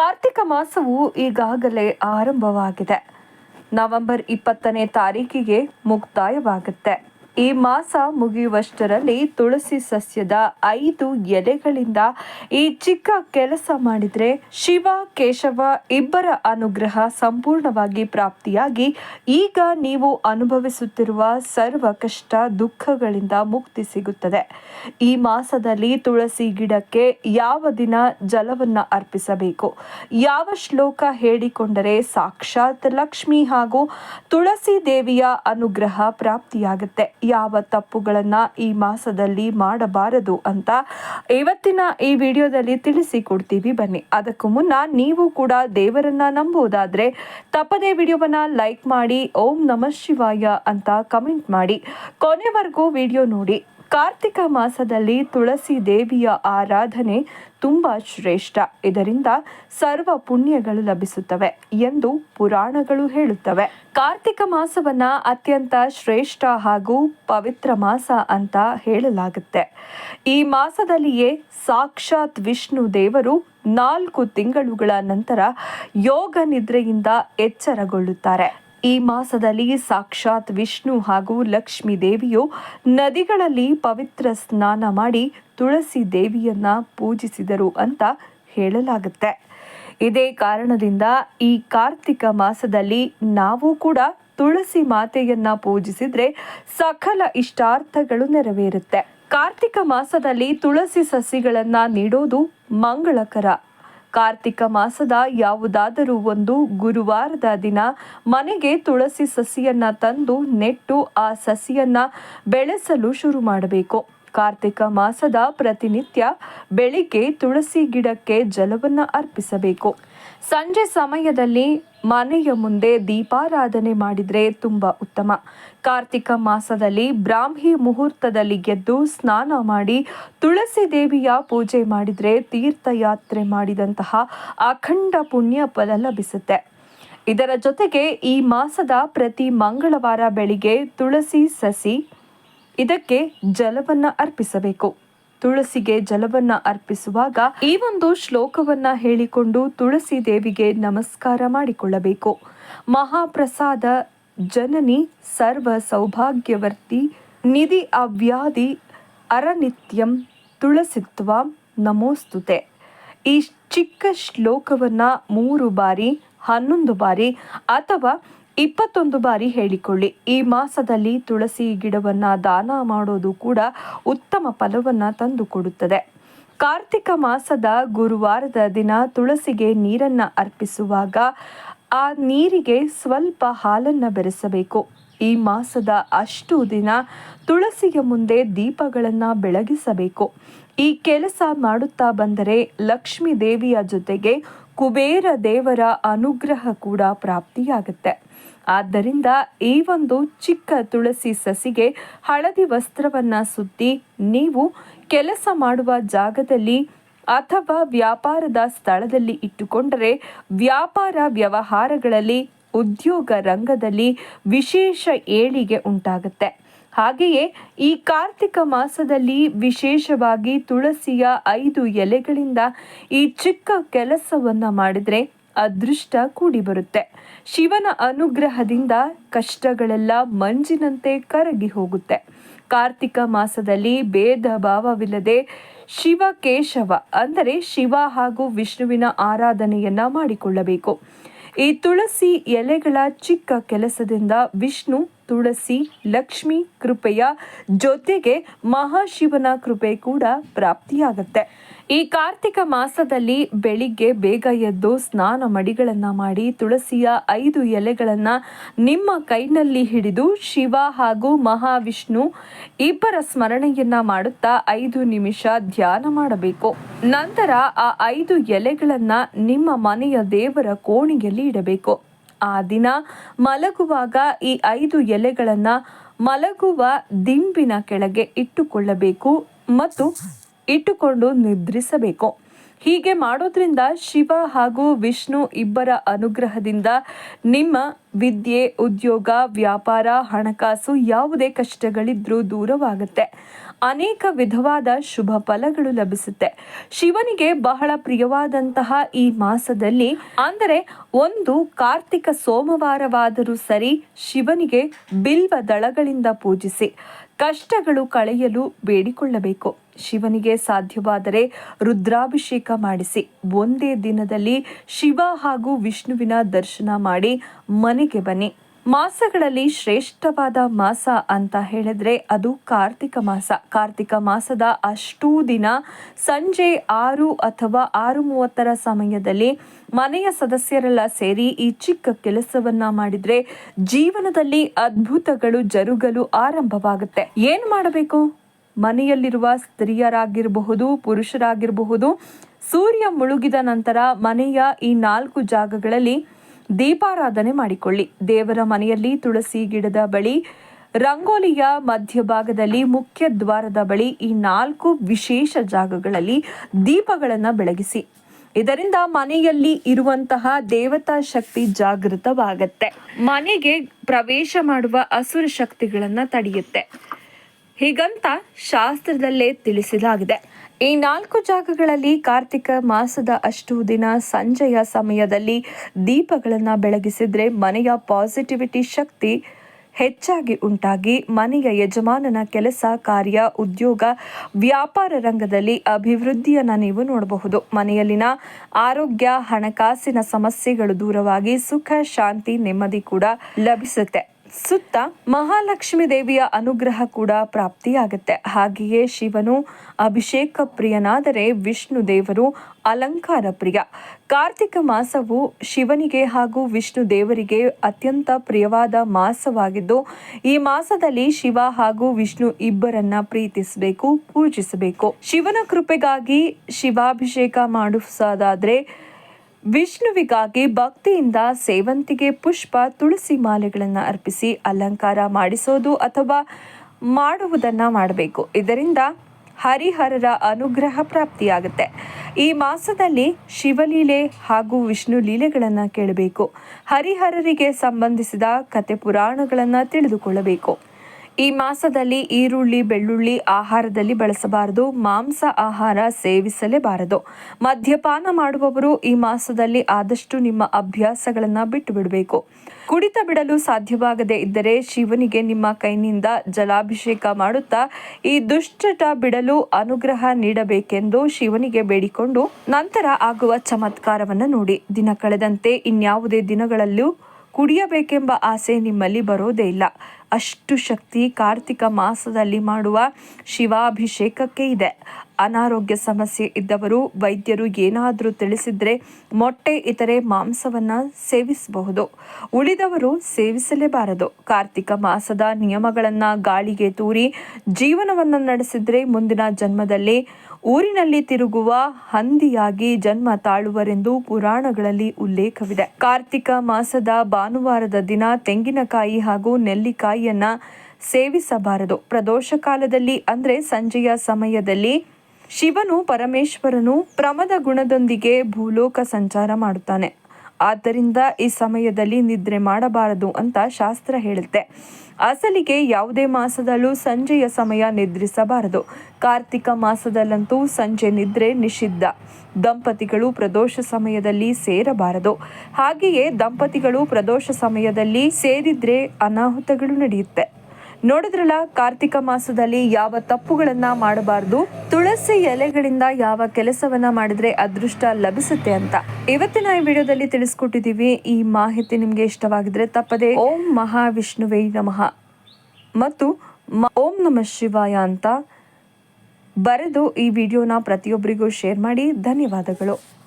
ಕಾರ್ತಿಕ ಮಾಸವು ಈಗಾಗಲೇ ಆರಂಭವಾಗಿದೆ. ನವೆಂಬರ್ ಇಪ್ಪತ್ತನೇ ತಾರೀಕಿಗೆ ಮುಕ್ತಾಯವಾಗುತ್ತೆ. ಈ ಮಾಸ ಮುಗಿಯುವಷ್ಟರಲ್ಲಿ ತುಳಸಿ ಸಸ್ಯದ ಐದು ಎಲೆಗಳಿಂದ ಈ ಚಿಕ್ಕ ಕೆಲಸ ಮಾಡಿದರೆ ಶಿವ, ಕೇಶವ ಇಬ್ಬರ ಅನುಗ್ರಹ ಸಂಪೂರ್ಣವಾಗಿ ಪ್ರಾಪ್ತಿಯಾಗಿ ಈಗ ನೀವು ಅನುಭವಿಸುತ್ತಿರುವ ಸರ್ವ ಕಷ್ಟ ದುಃಖಗಳಿಂದ ಮುಕ್ತಿ ಸಿಗುತ್ತದೆ. ಈ ಮಾಸದಲ್ಲಿ ತುಳಸಿ ಗಿಡಕ್ಕೆ ಯಾವ ದಿನ ಜಲವನ್ನ ಅರ್ಪಿಸಬೇಕು? ಯಾವ ಶ್ಲೋಕ ಹೇಳಿಕೊಂಡರೆ ಸಾಕ್ಷಾತ್ ಲಕ್ಷ್ಮಿ ಹಾಗೂ ತುಳಸಿ ದೇವಿಯ ಅನುಗ್ರಹ ಪ್ರಾಪ್ತಿಯಾಗುತ್ತೆ? ಯಾವ ತಪ್ಪುಗಳನ್ನು ಈ ಮಾಸದಲ್ಲಿ ಮಾಡಬಾರದು ಅಂತ ಇವತ್ತಿನ ಈ ವಿಡಿಯೋದಲ್ಲಿ ತಿಳಿಸಿಕೊಡ್ತೀವಿ. ಬನ್ನಿ, ಅದಕ್ಕೂ ಮುನ್ನ ನೀವು ಕೂಡ ದೇವರನ್ನ ನಂಬುವುದಾದ್ರೆ ತಪ್ಪದೇ ವಿಡಿಯೋವನ್ನ ಲೈಕ್ ಮಾಡಿ, ಓಂ ನಮಃ ಶಿವಾಯ ಅಂತ ಕಮೆಂಟ್ ಮಾಡಿ. ಕೊನೆವರೆಗೂ ವಿಡಿಯೋ ನೋಡಿ. ಕಾರ್ತಿಕ ಮಾಸದಲ್ಲಿ ತುಳಸಿ ದೇವಿಯ ಆರಾಧನೆ ತುಂಬ ಶ್ರೇಷ್ಠ. ಇದರಿಂದ ಸರ್ವ ಪುಣ್ಯಗಳು ಲಭಿಸುತ್ತವೆ ಎಂದು ಪುರಾಣಗಳು ಹೇಳುತ್ತವೆ. ಕಾರ್ತಿಕ ಮಾಸವನ್ನ ಅತ್ಯಂತ ಶ್ರೇಷ್ಠ ಹಾಗೂ ಪವಿತ್ರ ಮಾಸ ಅಂತ ಹೇಳಲಾಗುತ್ತೆ. ಈ ಮಾಸದಲ್ಲಿಯೇ ಸಾಕ್ಷಾತ್ ವಿಷ್ಣು ದೇವರು ನಾಲ್ಕು ತಿಂಗಳುಗಳ ನಂತರ ಯೋಗ ನಿದ್ರೆಯಿಂದ ಎಚ್ಚರಗೊಳ್ಳುತ್ತಾರೆ. ಈ ಮಾಸದಲ್ಲಿ ಸಾಕ್ಷಾತ್ ವಿಷ್ಣು ಹಾಗೂ ಲಕ್ಷ್ಮೀ ದೇವಿಯು ನದಿಗಳಲ್ಲಿ ಪವಿತ್ರ ಸ್ನಾನ ಮಾಡಿ ತುಳಸಿ ದೇವಿಯನ್ನ ಪೂಜಿಸಿದರು ಅಂತ ಹೇಳಲಾಗುತ್ತೆ. ಇದೇ ಕಾರಣದಿಂದ ಈ ಕಾರ್ತಿಕ ಮಾಸದಲ್ಲಿ ನಾವು ಕೂಡ ತುಳಸಿ ಮಾತೆಯನ್ನ ಪೂಜಿಸಿದ್ರೆ ಸಕಲ ಇಷ್ಟಾರ್ಥಗಳು ನೆರವೇರುತ್ತೆ. ಕಾರ್ತಿಕ ಮಾಸದಲ್ಲಿ ತುಳಸಿ ಸಸಿಗಳನ್ನ ನೀಡೋದು ಮಂಗಳಕರ. ಕಾರ್ತಿಕ ಮಾಸದ ಯಾವುದಾದರೂ ಒಂದು ಗುರುವಾರದ ದಿನ ಮನೆಗೆ ತುಳಸಿ ಸಸಿಯನ್ನ ತಂದು ನೆಟ್ಟು ಆ ಸಸಿಯನ್ನ ಬೆಳೆಸಲು ಶುರು ಮಾಡಬೇಕು. ಕಾರ್ತಿಕ ಮಾಸದ ಪ್ರತಿನಿತ್ಯ ಬೆಳಿಗ್ಗೆ ತುಳಸಿ ಗಿಡಕ್ಕೆ ಜಲವನ್ನು ಅರ್ಪಿಸಬೇಕು. ಸಂಜೆ ಸಮಯದಲ್ಲಿ ಮನೆಯ ಮುಂದೆ ದೀಪಾರಾಧನೆ ಮಾಡಿದರೆ ತುಂಬ ಉತ್ತಮ. ಕಾರ್ತಿಕ ಮಾಸದಲ್ಲಿ ಬ್ರಾಹ್ಮಿ ಮುಹೂರ್ತದಲ್ಲಿ ಗೆದ್ದು ಸ್ನಾನ ಮಾಡಿ ತುಳಸಿ ದೇವಿಯ ಪೂಜೆ ಮಾಡಿದರೆ ತೀರ್ಥಯಾತ್ರೆ ಮಾಡಿದಂತಹ ಅಖಂಡ ಪುಣ್ಯ ಫಲ ಲಭಿಸುತ್ತೆ. ಇದರ ಜೊತೆಗೆ ಈ ಮಾಸದ ಪ್ರತಿ ಮಂಗಳವಾರ ಬೆಳಿಗ್ಗೆ ತುಳಸಿ ಸಸಿ, ಇದಕ್ಕೆ ಜಲವನ್ನು ಅರ್ಪಿಸಬೇಕು. ತುಳಸಿಗೆ ಜಲವನ್ನ ಅರ್ಪಿಸುವಾಗ ಈ ಒಂದು ಶ್ಲೋಕವನ್ನ ಹೇಳಿಕೊಂಡು ತುಳಸಿ ದೇವಿಗೆ ನಮಸ್ಕಾರ ಮಾಡಿಕೊಳ್ಳಬೇಕು. ಮಹಾಪ್ರಸಾದ, ಜನನಿ, ಸರ್ವ ಸೌಭಾಗ್ಯವರ್ತಿ, ನಿಧಿ ಅವ್ಯಾಧಿ, ಅರನಿತ್ಯಂ, ತುಳಸಿತ್ವ, ನಮೋಸ್ತುತೆ. ಈ ಚಿಕ್ಕ ಶ್ಲೋಕವನ್ನ ಮೂರು ಬಾರಿ, ಹನ್ನೊಂದು ಬಾರಿ ಅಥವಾ ಇಪ್ಪತ್ತೊಂದು ಬಾರಿ ಹೇಳಿಕೊಳ್ಳಿ. ಈ ಮಾಸದಲ್ಲಿ ತುಳಸಿ ಗಿಡವನ್ನ ದಾನ ಮಾಡೋದು ಕೂಡ ಉತ್ತಮ ಫಲವನ್ನ ತಂದುಕೊಡುತ್ತದೆ. ಕಾರ್ತಿಕ ಮಾಸದ ಗುರುವಾರದ ದಿನ ತುಳಸಿಗೆ ನೀರನ್ನ ಅರ್ಪಿಸುವಾಗ ಆ ನೀರಿಗೆ ಸ್ವಲ್ಪ ಹಾಲನ್ನ ಬೆರೆಸಬೇಕು. ಈ ಮಾಸದ ಅಷ್ಟು ದಿನ ತುಳಸಿಯ ಮುಂದೆ ದೀಪಗಳನ್ನ ಬೆಳಗಿಸಬೇಕು. ಈ ಕೆಲಸ ಮಾಡುತ್ತಾ ಬಂದರೆ ಲಕ್ಷ್ಮೀ ದೇವಿಯ ಜೊತೆಗೆ ಕುಬೇರ ದೇವರ ಅನುಗ್ರಹ ಕೂಡ ಪ್ರಾಪ್ತಿಯಾಗುತ್ತೆ. ಆದ್ದರಿಂದ ಈ ಒಂದು ಚಿಕ್ಕ ತುಳಸಿ ಸಸಿಗೆ ಹಳದಿ ವಸ್ತ್ರವನ್ನ ಸುತ್ತಿ ನೀವು ಕೆಲಸ ಮಾಡುವ ಜಾಗದಲ್ಲಿ ಅಥವಾ ವ್ಯಾಪಾರದ ಸ್ಥಳದಲ್ಲಿ ಇಟ್ಟುಕೊಂಡರೆ ವ್ಯಾಪಾರ ವ್ಯವಹಾರಗಳಲ್ಲಿ ಉದ್ಯೋಗ ರಂಗದಲ್ಲಿ ವಿಶೇಷ ಏಳಿಗೆ ಉಂಟಾಗುತ್ತೆ. ಹಾಗೆಯೇ ಈ ಕಾರ್ತಿಕ ಮಾಸದಲ್ಲಿ ವಿಶೇಷವಾಗಿ ತುಳಸಿಯ ಐದು ಎಲೆಗಳಿಂದ ಈ ಚಿಕ್ಕ ಕೆಲಸವನ್ನ ಮಾಡಿದ್ರೆ ಅದೃಷ್ಟ ಕೂಡಿ ಬರುತ್ತೆ ಶಿವನ ಅನುಗ್ರಹದಿಂದ ಕಷ್ಟಗಳೆಲ್ಲ ಮಂಜಿನಂತೆ ಕರಗಿ ಹೋಗುತ್ತೆ. ಕಾರ್ತಿಕ ಮಾಸದಲ್ಲಿ ಭೇದ ಭಾವವಿಲ್ಲದೆ ಶಿವ ಕೇಶವ ಅಂದರೆ ಶಿವ ಹಾಗೂ ವಿಷ್ಣುವಿನ ಆರಾಧನೆಯನ್ನ ಮಾಡಿಕೊಳ್ಳಬೇಕು. ಈ ತುಳಸಿ ಎಲೆಗಳ ಚಿಕ್ಕ ಕೆಲಸದಿಂದ ವಿಷ್ಣು, ತುಳಸಿ, ಲಕ್ಷ್ಮಿ ಕೃಪೆಯ ಜೊತೆಗೆ ಮಹಾಶಿವನ ಕೃಪೆ ಕೂಡ ಪ್ರಾಪ್ತಿಯಾಗುತ್ತೆ. ಈ ಕಾರ್ತಿಕ ಮಾಸದಲ್ಲಿ ಬೆಳಿಗ್ಗೆ ಬೇಗ ಎದ್ದು ಸ್ನಾನ ಮಡಿಗಳನ್ನು ಮಾಡಿ ತುಳಸಿಯ ಐದು ಎಲೆಗಳನ್ನು ನಿಮ್ಮ ಕೈನಲ್ಲಿ ಹಿಡಿದು ಶಿವ ಹಾಗೂ ಮಹಾವಿಷ್ಣು ಇಬ್ಬರ ಸ್ಮರಣೆಯನ್ನ ಮಾಡುತ್ತಾ ಐದು ನಿಮಿಷ ಧ್ಯಾನ ಮಾಡಬೇಕು. ನಂತರ ಆ ಐದು ಎಲೆಗಳನ್ನು ನಿಮ್ಮ ಮನೆಯ ದೇವರ ಕೋಣೆಯಲ್ಲಿ ಇಡಬೇಕು. ಆ ದಿನ ಮಲಗುವಾಗ ಈ ಐದು ಎಲೆಗಳನ್ನು ಮಲಗುವ ದಿಂಬಿನ ಕೆಳಗೆ ಇಟ್ಟುಕೊಳ್ಳಬೇಕು ಮತ್ತು ಇಟ್ಟುಕೊಂಡು ನಿದ್ರಿಸಬೇಕು. ಹೀಗೆ ಮಾಡೋದ್ರಿಂದ ಶಿವ ಹಾಗೂ ವಿಷ್ಣು ಇಬ್ಬರ ಅನುಗ್ರಹದಿಂದ ನಿಮ್ಮ ವಿದ್ಯೆ, ಉದ್ಯೋಗ, ವ್ಯಾಪಾರ, ಹಣಕಾಸು ಯಾವುದೇ ಕಷ್ಟಗಳಿದ್ರೂ ದೂರವಾಗುತ್ತೆ. ಅನೇಕ ವಿಧವಾದ ಶುಭ ಫಲಗಳು ಲಭಿಸುತ್ತೆ. ಶಿವನಿಗೆ ಬಹಳ ಪ್ರಿಯವಾದಂತಹ ಈ ಮಾಸದಲ್ಲಿ ಅಂದರೆ ಒಂದು ಕಾರ್ತಿಕ ಸೋಮವಾರವಾದರೂ ಸರಿ ಶಿವನಿಗೆ ಬಿಲ್ವ ದಳಗಳಿಂದ ಪೂಜಿಸಿ. ಕಷ್ಟಗಳು ಕಳೆಯಲು ಬೇಡಿಕೊಳ್ಳಬೇಕು. ಶಿವನಿಗೆ ಸಾಧ್ಯವಾದರೆ ರುದ್ರಾಭಿಷೇಕ ಮಾಡಿಸಿ. ಒಂದೇ ದಿನದಲ್ಲಿ ಶಿವ ಹಾಗೂ ವಿಷ್ಣುವಿನ ದರ್ಶನ ಮಾಡಿ ಮನೆಗೆ ಬನ್ನಿ. ಮಾಸಗಳಲ್ಲಿ ಶ್ರೇಷ್ಠವಾದ ಮಾಸ ಅಂತ ಹೇಳಿದ್ರೆ ಅದು ಕಾರ್ತಿಕ ಮಾಸ. ಕಾರ್ತಿಕ ಮಾಸದ ಅಷ್ಟೂ ದಿನ ಸಂಜೆ ಆರು ಅಥವಾ ಆರು ಮೂವತ್ತರ ಸಮಯದಲ್ಲಿ ಮನೆಯ ಸದಸ್ಯರೆಲ್ಲ ಸೇರಿ ಈ ಚಿಕ್ಕ ಕೆಲಸವನ್ನ ಮಾಡಿದ್ರೆ ಜೀವನದಲ್ಲಿ ಅದ್ಭುತಗಳು ಜರುಗಲು ಆರಂಭವಾಗುತ್ತೆ. ಏನು ಮಾಡಬೇಕು? ಮನೆಯಲ್ಲಿರುವ ಸ್ತ್ರೀಯರಾಗಿರಬಹುದು, ಪುರುಷರಾಗಿರಬಹುದು, ಸೂರ್ಯ ಮುಳುಗಿದ ನಂತರ ಮನೆಯ ಈ ನಾಲ್ಕು ಜಾಗಗಳಲ್ಲಿ ದೀಪಾರಾಧನೆ ಮಾಡಿಕೊಳ್ಳಿ. ದೇವರ ಮನೆಯಲ್ಲಿ ತುಳಸಿ ಗಿಡದ ಬಳಿ, ರಂಗೋಲಿಯ ಮಧ್ಯಭಾಗದಲ್ಲಿ ಮುಖ್ಯ ದ್ವಾರದ ಬಳಿ ಈ ನಾಲ್ಕು ವಿಶೇಷ ಜಾಗಗಳಲ್ಲಿ ದೀಪಗಳನ್ನು ಬೆಳಗಿಸಿ. ಇದರಿಂದ ಮನೆಯಲ್ಲಿ ಇರುವಂತಹ ದೇವತಾ ಶಕ್ತಿ ಜಾಗೃತವಾಗತ್ತೆ. ಮನೆಗೆ ಪ್ರವೇಶ ಮಾಡುವ ಅಸುರ ಶಕ್ತಿಗಳನ್ನು ತಡೆಯುತ್ತೆ. ಹೀಗಂತ ಶಾಸ್ತ್ರದಲ್ಲೇ ತಿಳಿಸಲಾಗಿದೆ. ಈ ನಾಲ್ಕು ಜಾಗಗಳಲ್ಲಿ ಕಾರ್ತಿಕ ಮಾಸದ ಅಷ್ಟು ದಿನ ಸಂಜೆಯ ಸಮಯದಲ್ಲಿ ದೀಪಗಳನ್ನು ಬೆಳಗಿಸಿದ್ರೆ ಮನೆಯ ಪಾಸಿಟಿವಿಟಿ ಶಕ್ತಿ ಹೆಚ್ಚಾಗಿ ಉಂಟಾಗಿ ಮನೆಯ ಯಜಮಾನನ ಕೆಲಸ, ಕಾರ್ಯ, ಉದ್ಯೋಗ, ವ್ಯಾಪಾರ ರಂಗದಲ್ಲಿ ಅಭಿವೃದ್ಧಿಯನ್ನು ನೀವು ನೋಡಬಹುದು. ಮನೆಯಲ್ಲಿನ ಆರೋಗ್ಯ, ಹಣಕಾಸಿನ ಸಮಸ್ಯೆಗಳು ದೂರವಾಗಿ ಸುಖ, ಶಾಂತಿ, ನೆಮ್ಮದಿ ಕೂಡ ಲಭಿಸುತ್ತೆ. ಸುತ್ತ ಮಹಾಲಕ್ಷ್ಮಿ ದೇವಿಯ ಅನುಗ್ರಹ ಕೂಡ ಪ್ರಾಪ್ತಿಯಾಗುತ್ತೆ. ಹಾಗೆಯೇ ಶಿವನು ಅಭಿಷೇಕ ಪ್ರಿಯನಾದರೆ ವಿಷ್ಣು ದೇವರು ಅಲಂಕಾರ ಪ್ರಿಯ. ಕಾರ್ತಿಕ ಮಾಸವು ಶಿವನಿಗೆ ಹಾಗೂ ವಿಷ್ಣು ದೇವರಿಗೆ ಅತ್ಯಂತ ಪ್ರಿಯವಾದ ಮಾಸವಾಗಿದ್ದು, ಈ ಮಾಸದಲ್ಲಿ ಶಿವ ಹಾಗೂ ವಿಷ್ಣು ಇಬ್ಬರನ್ನ ಪ್ರೀತಿಸಬೇಕು, ಪೂಜಿಸಬೇಕು. ಶಿವನ ಕೃಪೆಗಾಗಿ ಶಿವಾಭಿಷೇಕ ಮಾಡಿಸೋದಾದ್ರೆ ವಿಷ್ಣುವಿಗಾಗಿ ಭಕ್ತಿಯಿಂದ ಸೇವಂತಿಗೆ ಪುಷ್ಪ, ತುಳಸಿ ಮಾಲೆಗಳನ್ನು ಅರ್ಪಿಸಿ ಅಲಂಕಾರ ಮಾಡಿಸೋದು ಅಥವಾ ಮಾಡುವುದನ್ನು ಮಾಡಬೇಕು. ಇದರಿಂದ ಹರಿಹರರ ಅನುಗ್ರಹ ಪ್ರಾಪ್ತಿಯಾಗುತ್ತೆ. ಈ ಮಾಸದಲ್ಲಿ ಶಿವಲೀಲೆ ಹಾಗೂ ವಿಷ್ಣು ಲೀಲೆಗಳನ್ನು ಕೇಳಬೇಕು. ಹರಿಹರರಿಗೆ ಸಂಬಂಧಿಸಿದ ಕತೆ ಪುರಾಣಗಳನ್ನು ತಿಳಿದುಕೊಳ್ಳಬೇಕು. ಈ ಮಾಸದಲ್ಲಿ ಈರುಳ್ಳಿ, ಬೆಳ್ಳುಳ್ಳಿ ಆಹಾರದಲ್ಲಿ ಬಳಸಬಾರದು, ಮಾಂಸ ಆಹಾರ ಸೇವಿಸಲೇಬಾರದು. ಮದ್ಯಪಾನ ಮಾಡುವವರು ಈ ಮಾಸದಲ್ಲಿ ಆದಷ್ಟು ನಿಮ್ಮ ಅಭ್ಯಾಸಗಳನ್ನು ಬಿಟ್ಟು ಬಿಡಬೇಕು ಕುಡಿತ ಬಿಡಲು ಸಾಧ್ಯವಾಗದೇ ಇದ್ದರೆ ಶಿವನಿಗೆ ನಿಮ್ಮ ಕೈನಿಂದ ಜಲಾಭಿಷೇಕ ಮಾಡುತ್ತಾ ಈ ದುಶ್ಚಟ ಬಿಡಲು ಅನುಗ್ರಹ ನೀಡಬೇಕೆಂದು ಶಿವನಿಗೆ ಬೇಡಿಕೊಂಡು ನಂತರ ಆಗುವ ಚಮತ್ಕಾರವನ್ನು ನೋಡಿ. ದಿನ ಕಳೆದಂತೆ ಇನ್ಯಾವುದೇ ದಿನಗಳಲ್ಲೂ ಕುಡಿಯಬೇಕೆಂಬ ಆಸೆ ನಿಮ್ಮಲ್ಲಿ ಬರೋದೇ ಇಲ್ಲ. ಅಷ್ಟು ಶಕ್ತಿ ಕಾರ್ತಿಕ ಮಾಸದಲ್ಲಿ ಮಾಡುವ ಶಿವಾಭಿಷೇಕಕ್ಕೆ ಇದೆ. ಅನಾರೋಗ್ಯ ಸಮಸ್ಯೆ ಇದ್ದವರು, ವೈದ್ಯರು ಏನಾದರೂ ತಿಳಿಸಿದ್ರೆ ಮೊಟ್ಟೆ ಇತರೆ ಮಾಂಸವನ್ನ ಸೇವಿಸಬಹುದು. ಉಳಿದವರು ಸೇವಿಸಲೇಬಾರದು. ಕಾರ್ತಿಕ ಮಾಸದ ನಿಯಮಗಳನ್ನು ಗಾಳಿಗೆ ತೂರಿ ಜೀವನವನ್ನು ನಡೆಸಿದ್ರೆ ಮುಂದಿನ ಜನ್ಮದಲ್ಲಿ ಊರಿನಲ್ಲಿ ತಿರುಗುವ ಹಂದಿಯಾಗಿ ಜನ್ಮ ತಾಳುವರೆಂದು ಪುರಾಣಗಳಲ್ಲಿ ಉಲ್ಲೇಖವಿದೆ. ಕಾರ್ತಿಕ ಮಾಸದ ಭಾನುವಾರದ ದಿನ ತೆಂಗಿನಕಾಯಿ ಹಾಗೂ ನೆಲ್ಲಿಕಾಯಿಯನ್ನ ಸೇವಿಸಬಾರದು. ಪ್ರದೋಷ ಕಾಲದಲ್ಲಿ ಅಂದ್ರೆ ಸಂಜೆಯ ಸಮಯದಲ್ಲಿ ಶಿವನು ಪರಮೇಶ್ವರನು ಪ್ರಮದ ಗುಣದೊಂದಿಗೆ ಭೂಲೋಕ ಸಂಚಾರ ಮಾಡುತ್ತಾನೆ. ಆದ್ದರಿಂದ ಈ ಸಮಯದಲ್ಲಿ ನಿದ್ರೆ ಮಾಡಬಾರದು ಅಂತ ಶಾಸ್ತ್ರ ಹೇಳುತ್ತೆ. ಅಸಲಿಗೆ ಯಾವುದೇ ಮಾಸದಲ್ಲೂ ಸಂಜೆಯ ಸಮಯ ನಿದ್ರಿಸಬಾರದು. ಕಾರ್ತಿಕ ಮಾಸದಲ್ಲಂತೂ ಸಂಜೆ ನಿದ್ರೆ ನಿಷಿದ್ಧ. ದಂಪತಿಗಳು ಪ್ರದೋಷ ಸಮಯದಲ್ಲಿ ಸೇರಬಾರದು. ಹಾಗೆಯೇ ದಂಪತಿಗಳು ಪ್ರದೋಷ ಸಮಯದಲ್ಲಿ ಸೇರಿದ್ರೆ ಅನಾಹುತಗಳು ನಡೆಯುತ್ತೆ. ನೋಡಿದ್ರಲ್ಲ, ಕಾರ್ತಿಕ ಮಾಸದಲ್ಲಿ ಯಾವ ತಪ್ಪುಗಳನ್ನ ಮಾಡಬಾರದು, ತುಳಸಿ ಎಲೆಗಳಿಂದ ಯಾವ ಕೆಲಸವನ್ನ ಮಾಡಿದ್ರೆ ಅದೃಷ್ಟ ಲಭಿಸುತ್ತೆ ಅಂತ. ಇವತ್ತಿನ ಈ ವಿಡಿಯೋದಲ್ಲಿ ತಿಳಿಸ್ಕೊಟ್ಟಿದೀವಿ ಈ ಮಾಹಿತಿ ನಿಮ್ಗೆ ಇಷ್ಟವಾಗಿದ್ರೆ ತಪ್ಪದೆ ಓಂ ಮಹಾವಿಷ್ಣುವೇ ನಮಃ. ಮತ್ತು ಓಂ ನಮ ಶಿವಾಯ ಅಂತ ಬರೆದು ಈ ವಿಡಿಯೋನ ಪ್ರತಿಯೊಬ್ಬರಿಗೂ ಶೇರ್ ಮಾಡಿ. ಧನ್ಯವಾದಗಳು.